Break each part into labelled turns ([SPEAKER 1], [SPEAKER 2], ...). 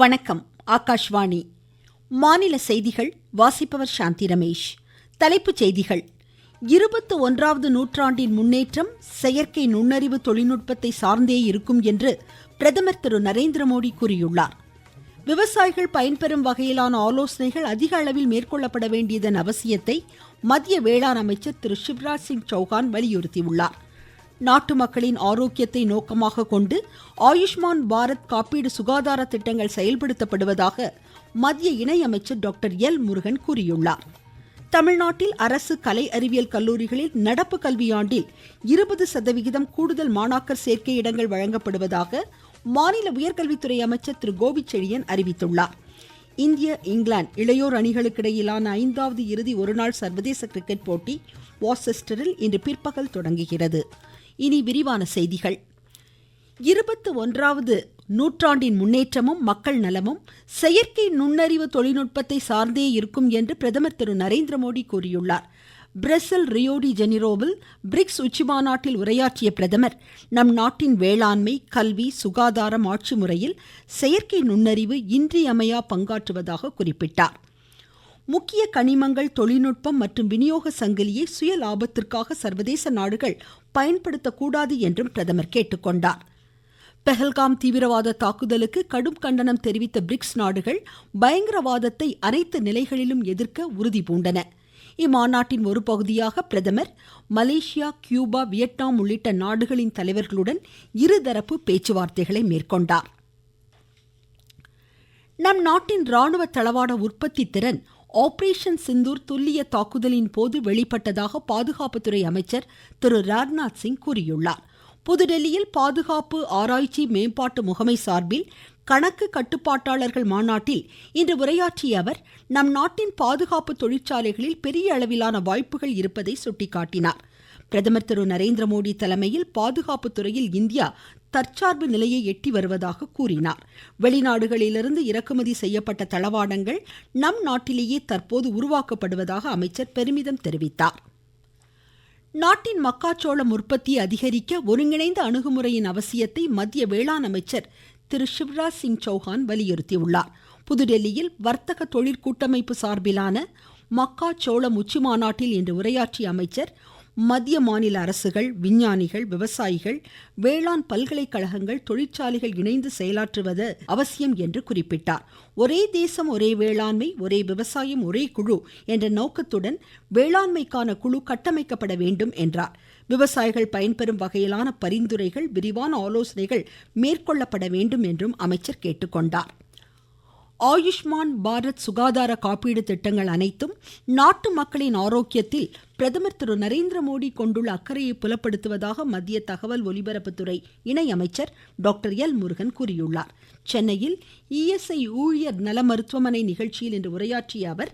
[SPEAKER 1] வணக்கம் ஆகாஷ்வாணி மாநில செய்திகள் வாசிப்பவர் சாந்தி ரமேஷ் தலைப்புச் செய்திகள் இருபத்து ஒன்றாவது நூற்றாண்டின் முன்னேற்றம் செயற்கை நுண்ணறிவு தொழில்நுட்பத்தை சார்ந்தே இருக்கும் என்று பிரதமர் திரு நரேந்திர மோடி கூறியுள்ளார் விவசாயிகள் பயன்பெறும் வகையிலான ஆலோசனைகள் அதிக அளவில் மேற்கொள்ளப்பட வேண்டியதன் அவசியத்தை மத்திய வேளாண் அமைச்சர் திரு சிவராஜ் சிங் சௌஹான் வலியுறுத்தியுள்ளார் நாட்டு மக்களின் ஆரோக்கியத்தை நோக்கமாக கொண்டு ஆயுஷ்மான் பாரத் காப்பீடு சுகாதார திட்டங்கள் செயல்படுத்தப்படுவதாக மத்திய இணையமைச்சர் டாக்டர் எல் முருகன் கூறியுள்ளார் தமிழ்நாட்டில் அரசு கலை அறிவியல் கல்லூரிகளில் நடப்பு கல்வியாண்டில் இருபது சதவிகிதம் கூடுதல் மாணாக்கர் சேர்க்கை இடங்கள் வழங்கப்படுவதாக மாநில உயர்கல்வித்துறை அமைச்சர் திரு கோபிச்செழியன் அறிவித்துள்ளார் இந்திய இங்கிலாந்து இளையோர் அணிகளுக்கிடையிலான ஐந்தாவது இறுதி ஒருநாள் சர்வதேச கிரிக்கெட் போட்டி வாசெஸ்டரில் இன்று பிற்பகல் தொடங்குகிறது இனி விரிவான செய்திகள் இருபத்தி ஒன்றாவது நூற்றாண்டின் முன்னேற்றமும் மக்கள் நலமும் செயற்கை நுண்ணறிவு தொழில்நுட்பத்தை சார்ந்தே இருக்கும் என்று பிரதமர் திரு நரேந்திர மோடி கூறியுள்ளார் பிரசல் ரியோடி ஜெனிரோவில் பிரிக்ஸ் உச்சிமாநாட்டில் உரையாற்றிய பிரதமர் நம் நாட்டின் வேளாண்மை கல்வி சுகாதாரம் ஆட்சி முறையில் செயற்கை நுண்ணறிவு இன்றியமையா பங்காற்றுவதாக குறிப்பிட்டார் முக்கிய கனிமங்கள் தொழில்நுட்பம் மற்றும் விநியோக சங்கிலியை சுய லாபத்திற்காக சர்வதேச நாடுகள் பயன்படுத்தக்கூடாது என்றும் பிரதமர் கேட்டுக்கொண்டார் பெஹல்காம் தீவிரவாத தாக்குதலுக்கு கடும் கண்டனம் தெரிவித்த பிரிக்ஸ் நாடுகள் பயங்கரவாதத்தை அனைத்து நிலைகளிலும் எதிர்க்க உறுதிபூண்டன இம்மாநாட்டின் ஒரு பகுதியாக பிரதமர் மலேசியா கியூபா வியட்நாம் உள்ளிட்ட நாடுகளின் தலைவர்களுடன் இருதரப்பு பேச்சுவார்த்தைகளை மேற்கொண்டார் நம் நாட்டின் ராணுவ தளவாட உற்பத்தி திறன் ஆபரேஷன் சிந்தூர் துல்லிய தாக்குதலின் போது வெளிப்பட்டதாக பாதுகாப்புத்துறை அமைச்சர் திரு ராஜ்நாத் சிங் கூறியுள்ளார் புதுடெல்லியில் பாதுகாப்பு ஆராய்ச்சி மேம்பாட்டு முகமை சார்பில் கணக்கு கட்டுப்பாட்டாளர்கள் மாநாட்டில் இன்று உரையாற்றிய அவர் நம் நாட்டின் பாதுகாப்பு தொழிற்சாலைகளில் பெரிய அளவிலான வாய்ப்புகள் இருப்பதை சுட்டிக்காட்டினாா் பிரதமர் திரு நரேந்திர மோடி தலைமையில் பாதுகாப்பு துறையில் இந்தியா தற்சார்பு நிலையை எட்டி வருவதாக கூறினார் வெளிநாடுகளிலிருந்து இறக்குமதி செய்யப்பட்ட தளவாடங்கள் நம் நாட்டிலேயே தற்போது உருவாக்கப்படுவதாக அமைச்சர் பெருமிதம் தெரிவித்தார் நாட்டின் மக்காச்சோளம் உற்பத்தியை அதிகரிக்க ஒருங்கிணைந்த அணுகுமுறையின் அவசியத்தை மத்திய வேளாண் அமைச்சர் திரு சிவராஜ் சிங் சௌஹான் வலியுறுத்தியுள்ளார் புதுடெல்லியில் வர்த்தக தொழிற்கூட்டமைப்பு சார்பிலான மக்காச்சோளம் உச்சிமாநாட்டில் இன்று உரையாற்றிய அமைச்சர் மத்திய மாநில அரசுகள் விஞ்ஞானிகள் விவசாயிகள் வேளாண் பல்கலைக்கழகங்கள் தொழிற்சாலைகள் இணைந்து செயலாற்றுவது அவசியம் என்று குறிப்பிட்டார் ஒரே தேசம் ஒரே வேளாண்மை ஒரே விவசாயம் ஒரே குழு என்ற நோக்கத்துடன் வேளாண்மைக்கான குழு கட்டமைக்கப்பட வேண்டும் என்றார் விவசாயிகள் பயன்பெறும் வகையிலான பரிந்துரைகள் விரிவான ஆலோசனைகள் மேற்கொள்ளப்பட வேண்டும் என்றும் அமைச்சர் கேட்டுக்கொண்டார் ஆயுஷ்மான் பாரத் சுகாதார காப்பீடு திட்டங்கள் அனைத்தும் நாட்டு மக்களின் ஆரோக்கியத்தில் பிரதமர் திரு நரேந்திர மோடி கொண்டுள்ள அக்கறையை புலப்படுத்துவதாக மத்திய தகவல் ஒலிபரப்புத்துறை இணையமைச்சர் டாக்டர் எல் முருகன் கூறியுள்ளார் சென்னையில் இஎஸ்ஐ ஊழியர் நல மருத்துவமனை நிகழ்ச்சியில் இன்று உரையாற்றிய அவர்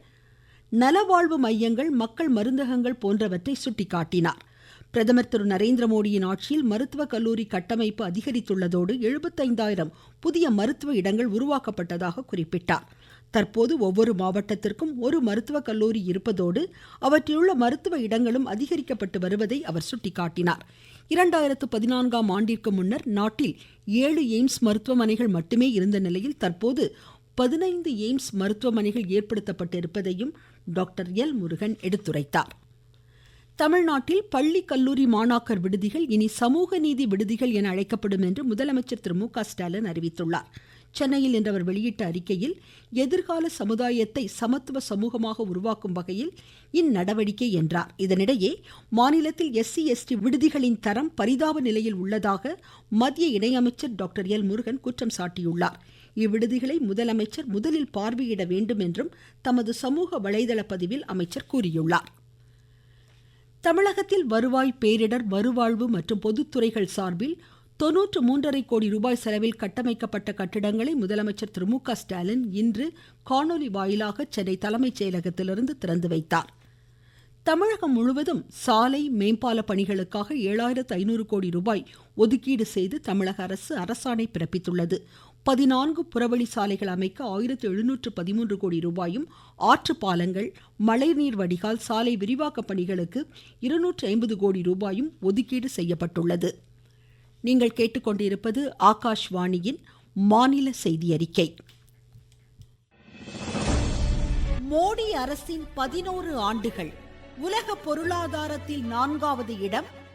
[SPEAKER 1] நலவாழ்வு மையங்கள் மக்கள் மருந்தகங்கள் போன்றவற்றை சுட்டிக்காட்டினார் பிரதமர் திரு நரேந்திர மோடியின் ஆட்சியில் மருத்துவக் கல்லூரி கட்டமைப்பு அதிகரித்துள்ளதோடு எழுபத்தைந்தாயிரம் புதிய மருத்துவ இடங்கள் உருவாக்கப்பட்டதாக குறிப்பிட்டார் தற்போது ஒவ்வொரு மாவட்டத்திற்கும் ஒரு மருத்துவக் கல்லூரி இருப்பதோடு அவற்றிலுள்ள மருத்துவ இடங்களும் அதிகரிக்கப்பட்டு வருவதை அவர் சுட்டிக்காட்டினார் இரண்டாயிரத்து பதினான்காம் ஆண்டிற்கு முன்னர் நாட்டில் ஏழு எய்ம்ஸ் மருத்துவமனைகள் மட்டுமே இருந்த நிலையில் தற்போது பதினைந்து எய்ம்ஸ் மருத்துவமனைகள் ஏற்படுத்தப்பட்டிருப்பதையும் டாக்டர் எல் முருகன் எடுத்துரைத்தார் தமிழ்நாட்டில் பள்ளி கல்லூரி மாணாக்கர் விடுதிகள் இனி சமூக நீதி விடுதிகள் என அழைக்கப்படும் என்று முதலமைச்சர் திரு மு க ஸ்டாலின் அறிவித்துள்ளார் சென்னையில் இன்று அவர் வெளியிட்ட அறிக்கையில் எதிர்கால சமுதாயத்தை சமத்துவ சமூகமாக உருவாக்கும் வகையில் இந்நடவடிக்கை என்றார் இதனிடையே மாநிலத்தில் எஸ்சி எஸ்டி விடுதிகளின் தரம் பரிதாப நிலையில் உள்ளதாக மத்திய இணையமைச்சர் டாக்டர் எல் முருகன் குற்றம் சாட்டியுள்ளார் இவ்விடுதிகளை முதலமைச்சர் முதலில் பார்வையிட வேண்டும் என்றும் தமது சமூக வலைதள பதிவில் அமைச்சர் கூறியுள்ளார் தமிழகத்தில் வருவாய் பேரிடர் மறுவாழ்வு மற்றும் பொதுத்துறைகள் சார்பில் தொன்னூற்று மூன்றரை கோடி ரூபாய் செலவில் கட்டமைக்கப்பட்ட கட்டிடங்களை முதலமைச்சர் திரு மு க ஸ்டாலின் இன்று காணொலி வாயிலாக சென்னை தலைமைச் செயலகத்திலிருந்து திறந்து வைத்தார் தமிழகம் முழுவதும் சாலை மேம்பால பணிகளுக்காக ஏழாயிரத்து ஐநூறு கோடி ரூபாய் ஒதுக்கீடு செய்து தமிழக அரசு அரசாணை பிறப்பித்துள்ளது பதினான்கு புறவழி சாலைகள் அமைக்க ஆயிரத்து எழுநூற்று பதிமூன்று கோடி ரூபாயும் ஆற்று பாலங்கள் மழைநீர் வடிகால் சாலை விரிவாக்க பணிகளுக்கு இருநூற்று ஐம்பது கோடி ரூபாயும் ஒதுக்கீடு செய்யப்பட்டுள்ளது நீங்கள் கேட்டுக்கொண்டிருப்பது ஆகாஷ்வாணியின் மாநில செய்தி அறிக்கை மோடி அரசின் பதினோரு ஆண்டுகள் உலக பொருளாதாரத்தில் நான்காவது இடம்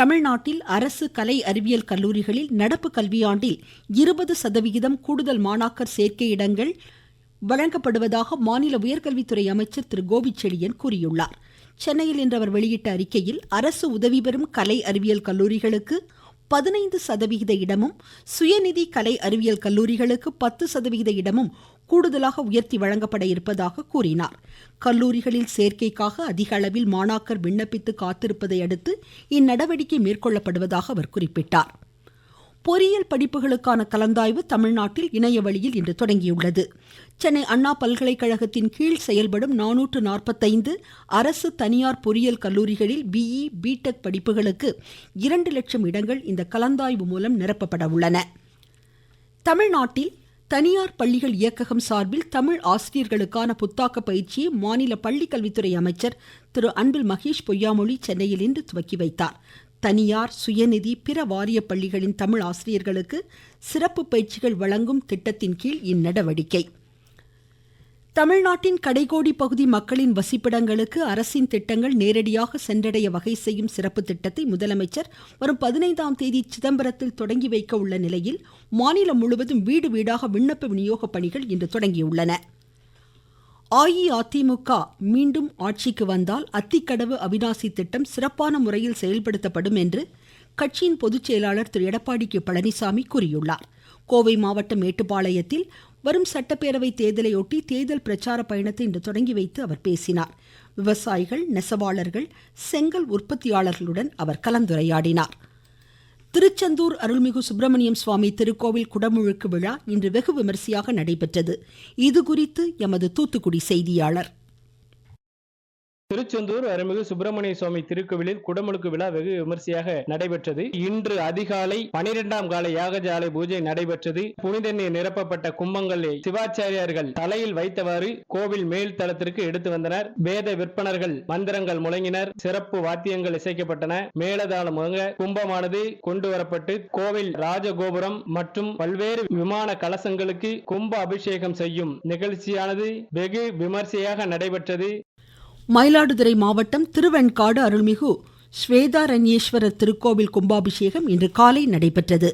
[SPEAKER 1] தமிழ்நாட்டில் அரசு கலை அறிவியல் கல்லூரிகளில் நடப்பு கல்வியாண்டில் இருபது சதவிகிதம் கூடுதல் மாணாக்கர் சேர்க்கை இடங்கள் வழங்கப்படுவதாக மாநில உயர்கல்வித்துறை அமைச்சர் திரு கோபிச்செழியன் கூறியுள்ளார் சென்னையில் இன்று அவர் வெளியிட்ட அறிக்கையில் அரசு உதவி பெறும் கலை அறிவியல் கல்லூரிகளுக்கு பதினைந்து சதவிகித இடமும் சுயநிதி கலை அறிவியல் கல்லூரிகளுக்கு பத்து சதவிகித இடமும் கூடுதலாக உயர்த்தி வழங்கப்பட இருப்பதாக கூறினார் கல்லூரிகளில் சேர்க்கைக்காக அதிக அளவில் மாணாக்கர் விண்ணப்பித்து காத்திருப்பதை அடுத்து இந்நடவடிக்கை மேற்கொள்ளப்படுவதாக அவர் குறிப்பிட்டார் பொறியியல் படிப்புகளுக்கான கலந்தாய்வு தமிழ்நாட்டில் இணையவழியில் இன்று தொடங்கியுள்ளது சென்னை அண்ணா பல்கலைக்கழகத்தின் கீழ் செயல்படும் நானூற்று நாற்பத்தைந்து அரசு தனியார் பொறியியல் கல்லூரிகளில் பிஇ பிடெக் e, படிப்புகளுக்கு இரண்டு லட்சம் இடங்கள் இந்த கலந்தாய்வு மூலம் நிரப்பப்பட உள்ளன தமிழ்நாட்டில் தனியார் பள்ளிகள் இயக்ககம் சார்பில் தமிழ் ஆசிரியர்களுக்கான புத்தாக்க பயிற்சியை மாநில பள்ளிக்கல்வித்துறை அமைச்சர் திரு அன்பில் மகேஷ் பொய்யாமொழி சென்னையில் இன்று துவக்கி வைத்தார் தனியார் சுயநிதி பிற வாரிய பள்ளிகளின் தமிழ் ஆசிரியர்களுக்கு சிறப்பு பயிற்சிகள் வழங்கும் திட்டத்தின் கீழ் இந்நடவடிக்கை தமிழ்நாட்டின் கடைகோடி பகுதி மக்களின் வசிப்பிடங்களுக்கு அரசின் திட்டங்கள் நேரடியாக சென்றடைய வகை செய்யும் சிறப்பு திட்டத்தை முதலமைச்சர் வரும் பதினைந்தாம் தேதி சிதம்பரத்தில் தொடங்கி வைக்க உள்ள நிலையில் மாநிலம் முழுவதும் வீடு வீடாக விண்ணப்ப விநியோக பணிகள் இன்று தொடங்கியுள்ளன அஇஅதிமுக மீண்டும் ஆட்சிக்கு வந்தால் அத்திக்கடவு அவிநாசி திட்டம் சிறப்பான முறையில் செயல்படுத்தப்படும் என்று கட்சியின் பொதுச்செயலாளர் திரு எடப்பாடி கே பழனிசாமி கூறியுள்ளார் கோவை மாவட்டம் மேட்டுப்பாளையத்தில் வரும் சட்டப்பேரவை தேர்தலையொட்டி தேர்தல் பிரச்சார பயணத்தை இன்று தொடங்கி வைத்து அவர் பேசினார் விவசாயிகள் நெசவாளர்கள் செங்கல் உற்பத்தியாளர்களுடன் அவர் கலந்துரையாடினார் திருச்செந்தூர் அருள்மிகு சுப்பிரமணியம் சுவாமி திருக்கோவில் குடமுழுக்கு விழா இன்று வெகு விமரிசையாக நடைபெற்றது இதுகுறித்து எமது தூத்துக்குடி செய்தியாளர் திருச்செந்தூர் அருள்மிகு சுப்பிரமணிய சுவாமி திருக்கோவிலில் குடமுழுக்கு விழா வெகு விமர்சையாக நடைபெற்றது இன்று அதிகாலை பனிரெண்டாம் கால யாகஜாலை பூஜை நடைபெற்றது புனித நீர் நிரப்பப்பட்ட கும்பங்களை சிவாச்சாரியார்கள் தலையில் வைத்தவாறு கோவில் மேல் தளத்திற்கு எடுத்து வந்தனர் வேத விற்பனர்கள் மந்திரங்கள் முழங்கினர் சிறப்பு வாத்தியங்கள் இசைக்கப்பட்டன மேலதாளம் முழங்க கும்பமானது கொண்டு வரப்பட்டு கோவில் ராஜகோபுரம் மற்றும் பல்வேறு விமான கலசங்களுக்கு கும்ப அபிஷேகம் செய்யும் நிகழ்ச்சியானது வெகு விமர்சையாக நடைபெற்றது மயிலாடுதுறை மாவட்டம் திருவெண்காடு அருள்மிகு ஸ்வேதாரண்யேஸ்வரர் திருக்கோவில் கும்பாபிஷேகம் இன்று காலை நடைபெற்றது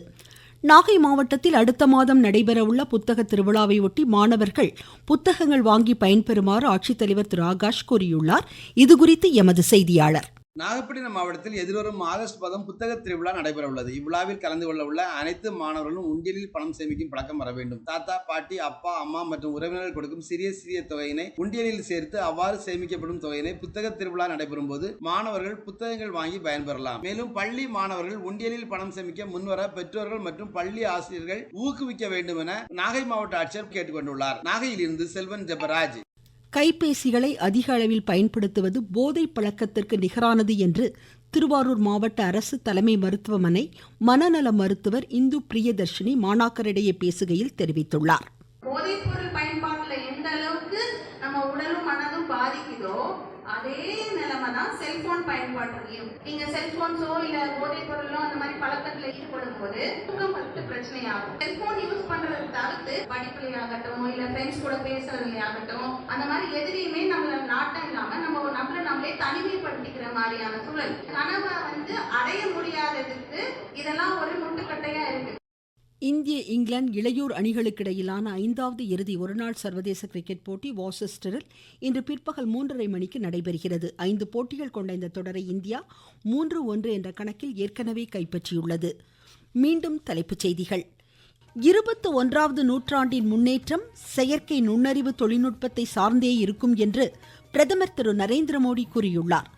[SPEAKER 1] நாகை மாவட்டத்தில் அடுத்த மாதம் நடைபெறவுள்ள புத்தக திருவிழாவையொட்டி மாணவர்கள் புத்தகங்கள் வாங்கி பயன்பெறுமாறு ஆட்சித்தலைவர் திரு ஆகாஷ் கூறியுள்ளார் இதுகுறித்து எமது செய்தியாளர் நாகப்பட்டினம் மாவட்டத்தில் எதிர்வரும் ஆகஸ்ட் மாதம் புத்தக திருவிழா நடைபெற உள்ளது இவ்விழாவில் கலந்து கொள்ள உள்ள அனைத்து மாணவர்களும் உண்டியலில் பணம் சேமிக்கும் பழக்கம் வர வேண்டும் தாத்தா பாட்டி அப்பா அம்மா மற்றும் உறவினர்கள் கொடுக்கும் சிறிய சிறிய தொகையினை உண்டியலில் சேர்த்து அவ்வாறு சேமிக்கப்படும் தொகையினை புத்தக திருவிழா நடைபெறும் போது மாணவர்கள் புத்தகங்கள் வாங்கி பயன்பெறலாம் மேலும் பள்ளி மாணவர்கள் உண்டியலில் பணம் சேமிக்க முன்வர பெற்றோர்கள் மற்றும் பள்ளி ஆசிரியர்கள் ஊக்குவிக்க வேண்டும் என நாகை மாவட்ட ஆட்சியர் கேட்டுக்கொண்டுள்ளார் நாகையில் இருந்து செல்வன் ஜெபராஜ் கைபேசிகளை அதிக அளவில் பயன்படுத்துவது போதை பழக்கத்திற்கு நிகரானது என்று திருவாரூர் மாவட்ட அரசு தலைமை மருத்துவமனை மனநல மருத்துவர் இந்து பிரியதர்ஷினி மாணாக்கரிடையே பேசுகையில் தெரிவித்துள்ளார் பயன்பாட்டுலையும் நீங்க செல்போன்ஸோ இல்ல போதைப் பொருளோ அந்த மாதிரி பழக்கத்துல ஈடுபடும் போது தூக்கம் ஃபர்ஸ்ட் பிரச்சனையாகும் செல்போன் யூஸ் பண்றதை தவிர்த்து படிப்புலையாகட்டும் இல்ல ஃப்ரெண்ட்ஸ் கூட பேசுறதுலையாகட்டும் அந்த மாதிரி எதிரியுமே நம்மள நாட்டம் இல்லாம நம்ம நம்மள நம்மளே தனிமைப்படுத்திக்கிற மாதிரியான சூழல் கனவை வந்து அடைய முடியாததுக்கு இதெல்லாம் ஒரு முட்டுக்கட்டையா இருக்கு இந்திய இங்கிலாந்து இளையோர் அணிகளுக்கிடையிலான ஐந்தாவது இறுதி ஒருநாள் சர்வதேச கிரிக்கெட் போட்டி வாசஸ்டரில் இன்று பிற்பகல் மூன்றரை மணிக்கு நடைபெறுகிறது ஐந்து போட்டிகள் கொண்ட இந்த தொடரை இந்தியா மூன்று ஒன்று என்ற கணக்கில் ஏற்கனவே கைப்பற்றியுள்ளது மீண்டும் தலைப்புச் செய்திகள் இருபத்து ஒன்றாவது நூற்றாண்டின் முன்னேற்றம் செயற்கை நுண்ணறிவு தொழில்நுட்பத்தை சார்ந்தே இருக்கும் என்று பிரதமர் திரு நரேந்திர மோடி கூறியுள்ளார்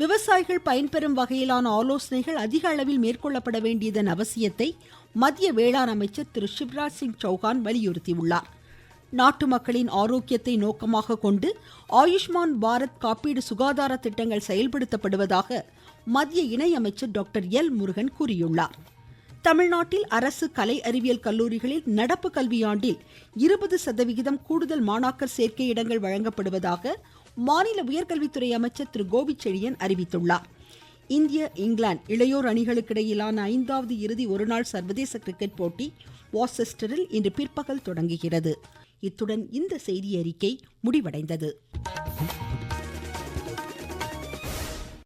[SPEAKER 1] விவசாயிகள் பயன்பெறும் வகையிலான ஆலோசனைகள் அதிக அளவில் மேற்கொள்ளப்பட வேண்டியதன் அவசியத்தை மத்திய வேளாண் அமைச்சர் திரு சிவராஜ் சிங் சௌஹான் வலியுறுத்தியுள்ளார் நாட்டு மக்களின் ஆரோக்கியத்தை நோக்கமாக கொண்டு ஆயுஷ்மான் பாரத் காப்பீடு சுகாதார திட்டங்கள் செயல்படுத்தப்படுவதாக மத்திய இணையமைச்சர் டாக்டர் எல் முருகன் கூறியுள்ளார் தமிழ்நாட்டில் அரசு கலை அறிவியல் கல்லூரிகளில் நடப்பு கல்வியாண்டில் இருபது சதவிகிதம் கூடுதல் மாணாக்கர் சேர்க்கை இடங்கள் வழங்கப்படுவதாக மாநில உயர்கல்வித்துறை அமைச்சர் திரு கோபிச்செழியன் அறிவித்துள்ளார் இந்திய இங்கிலாந்து இளையோர் அணிகளுக்கிடையிலான ஐந்தாவது இறுதி ஒருநாள் சர்வதேச கிரிக்கெட் போட்டி வாசெஸ்டரில் இன்று பிற்பகல் தொடங்குகிறது இத்துடன் இந்த செய்தி அறிக்கை முடிவடைந்தது